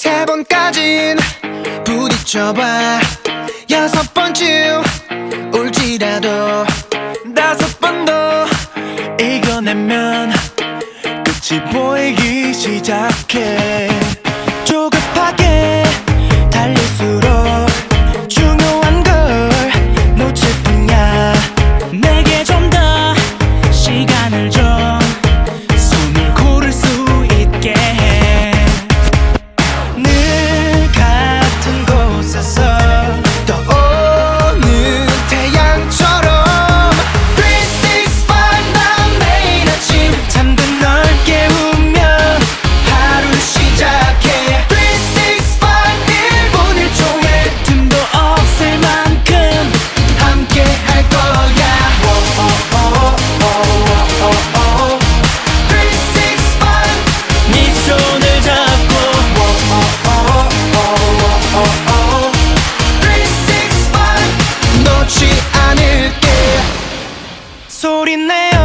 세 번까진 부딪혀봐. 여섯 번쯤 울지라도 다섯 번도 이겨내면 끝이 보이기 시작해. 조급하게 소리 내요.